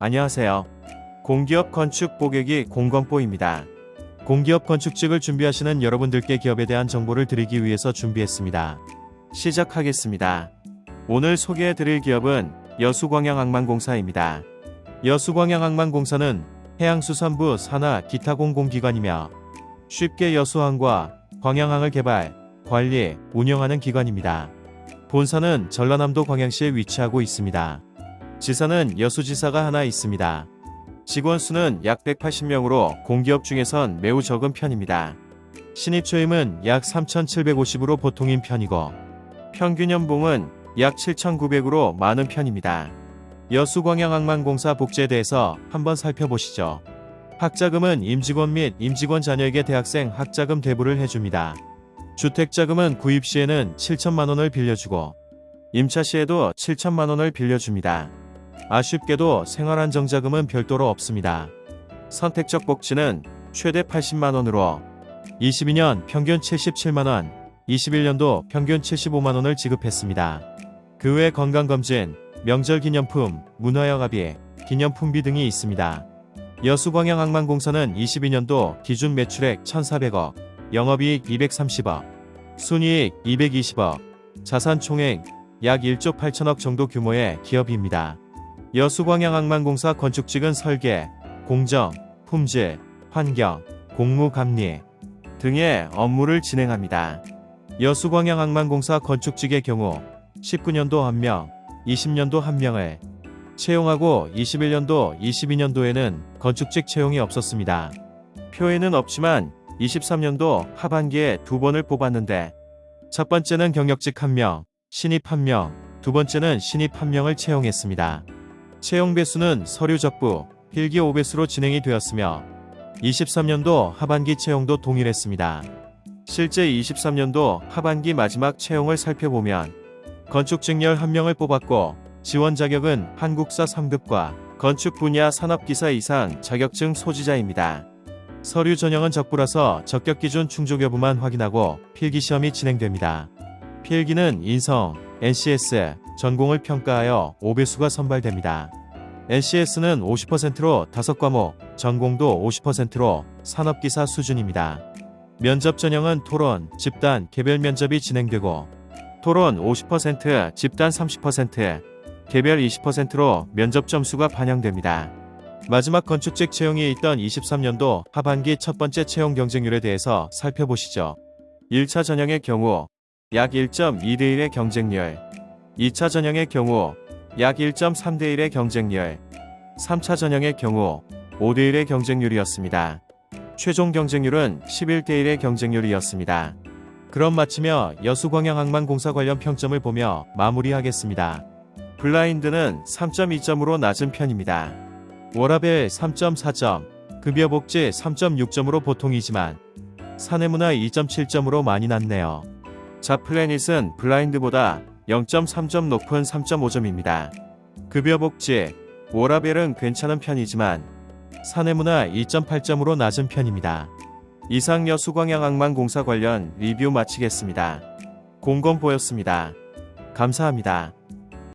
안녕하세요. 공기업 건축 보객이 공건보입니다. 공기업 건축직을 준비하시는 여러분들께 기업에 대한 정보를 드리기 위해서 준비했습니다. 시작하겠습니다. 오늘 소개해 드릴 기업은 여수광양항만공사입니다. 여수광양항만공사는 해양수산부 산하 기타 공공기관이며 쉽게 여수항과 광양항을 개발, 관리, 운영하는 기관입니다. 본사는 전라남도 광양시에 위치하고 있습니다. 지사는 여수지사가 하나 있습니다. 직원 수는 약 180명으로 공기업 중에선 매우 적은 편입니다. 신입 초임은 약 3,750으로 보통인 편이고 평균 연봉은 약 7,900으로 많은 편입니다. 여수광양항만공사 복지에 대해서 한번 살펴보시죠. 학자금은 임직원 및 임직원 자녀에게 대학생 학자금 대부를 해줍니다. 주택자금은 구입 시에는 7천만 원을 빌려주고 임차 시에도 7천만 원을 빌려줍니다. 아쉽게도 생활안정자금은 별도로 없습니다. 선택적 복지는 최대 80만 원으로 22년 평균 77만 원, 21년도 평균 75만 원을 지급했습니다. 그 외 건강검진, 명절 기념품, 문화여가비, 기념품비 등이 있습니다. 여수광양항만공사는 22년도 기준 매출액 1,400억, 영업이익 230억, 순이익 220억, 자산 총액 약 1조 8천억 정도 규모의 기업입니다. 여수광양항만공사 건축직은 설계, 공정, 품질, 환경, 공무 감리 등의 업무를 진행합니다. 여수광양항만공사 건축직의 경우 19년도 1명, 20년도 1명을 채용하고 21년도, 22년도에는 건축직 채용이 없었습니다. 표에는 없지만 23년도 하반기에 두 번을 뽑았는데 첫 번째는 경력직 1명, 신입 1명, 두 번째는 신입 1명을 채용했습니다. 채용 배수는 서류 적부, 필기 5배수로 진행이 되었으며 23년도 하반기 채용도 동일했습니다. 실제 23년도 하반기 마지막 채용을 살펴보면 건축직렬 1명을 뽑았고 지원 자격은 한국사 3급과 건축 분야 산업기사 이상 자격증 소지자입니다. 서류 전형은 적부라서 적격 기준 충족 여부만 확인하고 필기 시험이 진행됩니다. 필기는 인성, NCS, 전공을 평가하여 5배수가 선발됩니다. NCS는 50%로 5과목, 전공도 50%로 산업기사 수준입니다. 면접 전형은 토론, 집단, 개별 면접이 진행되고 토론 50%, 집단 30%, 개별 20%로 면접 점수가 반영됩니다. 마지막 건축직 채용이 있던 23년도 하반기 첫 번째 채용 경쟁률에 대해서 살펴보시죠. 1차 전형의 경우 약 1.2대 1의 경쟁률, 2차 전형의 경우 약 1.3대 1의 경쟁률, 3차 전형의 경우 5대 1의 경쟁률이었습니다. 최종 경쟁률은 11대 1의 경쟁률이었습니다. 그럼 마치며 여수광양항만공사 관련 평점을 보며 마무리하겠습니다. 블라인드는 3.2점으로 낮은 편입니다. 워라벨 3.4점, 급여복지 3.6점으로 보통이지만 사내문화 2.7점으로 많이 낮네요. 자플래닛은 블라인드보다 0.3점 높은 3.5점입니다. 급여 복지, 워라벨은 괜찮은 편이지만 사내문화 2.8점으로 낮은 편입니다. 이상 여수광양항만공사 관련 리뷰 마치겠습니다. 공건보였습니다. 감사합니다.